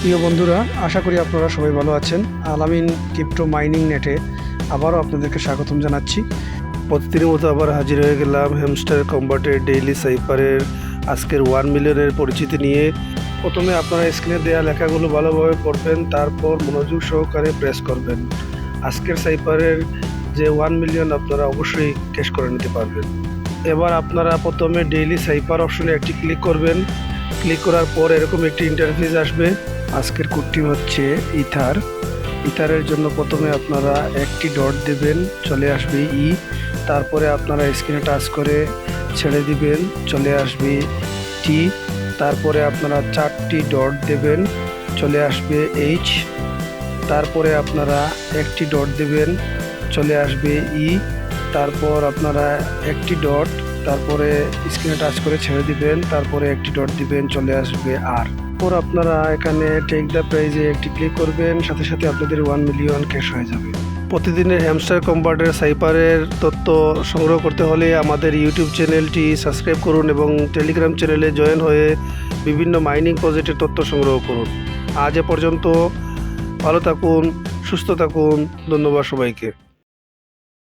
প্রিয় বন্ধুরা, আশা করি আপনারা সবাই ভালো আছেন। আলামিন ক্রিপ্টো মাইনিং নেটে আবারও আপনাদেরকে স্বাগতম জানাচ্ছি। প্রতিদিনের মতো আবার হাজির হয়ে গেলাম হ্যামস্টার কম্বাটের ডেইলি সাইপারের আজকের ওয়ান মিলিয়নের পরিচিতি নিয়ে। প্রথমে আপনারা স্ক্রিনে দেওয়া লেখাগুলো ভালোভাবে পড়বেন, তারপর মনোযোগ সহকারে প্রেস করবেন। আজকের সাইপারের যে ওয়ান মিলিয়ন আপনারা অবশ্যই ক্যাশ করে নিতে পারবেন। এবার আপনারা প্রথমে ডেইলি সাইপার অপশনে একটি ক্লিক করবেন। ক্লিক করার পর এরকম একটি ইন্টারফেস আসবে। আজকের কোডটি হচ্ছে ইথার ইথারের জন্য প্রথমে আপনারা একটি ডট দেবেন, চলে আসবে ই তারপরে আপনারা স্ক্রিনে টাচ করে ছেড়ে দিবেন, চলে আসবে টি তারপরে আপনারা চারটি ডট দেবেন, চলে আসবে এইচ তারপরে আপনারা একটি ডট দেবেন, চলে আসবে ই তারপর আপনারা একটি ডট তারপরে স্ক্রিনে টাচ করে ছেড়ে দিবেন, তারপরে একটি ডট দিবেন, চলে আসবে আর। পর আপনারা এখানে টেক দ্য প্রাইজে একটি ক্লিক করবেন, সাথে সাথে আপনাদের ওয়ান মিলিয়ন ক্যাশ হয়ে যাবে। প্রতিদিনের হ্যামস্টার কম্পার্টের সাইপারের তথ্য সংগ্রহ করতে হলে আমাদের ইউটিউব চ্যানেলটি সাবস্ক্রাইব করুন এবং টেলিগ্রাম চ্যানেলে জয়েন হয়ে বিভিন্ন মাইনিং প্রজেক্টের তথ্য সংগ্রহ করুন। আজ এ পর্যন্ত ভালো থাকুন, সুস্থ থাকুন, ধন্যবাদ সবাইকে।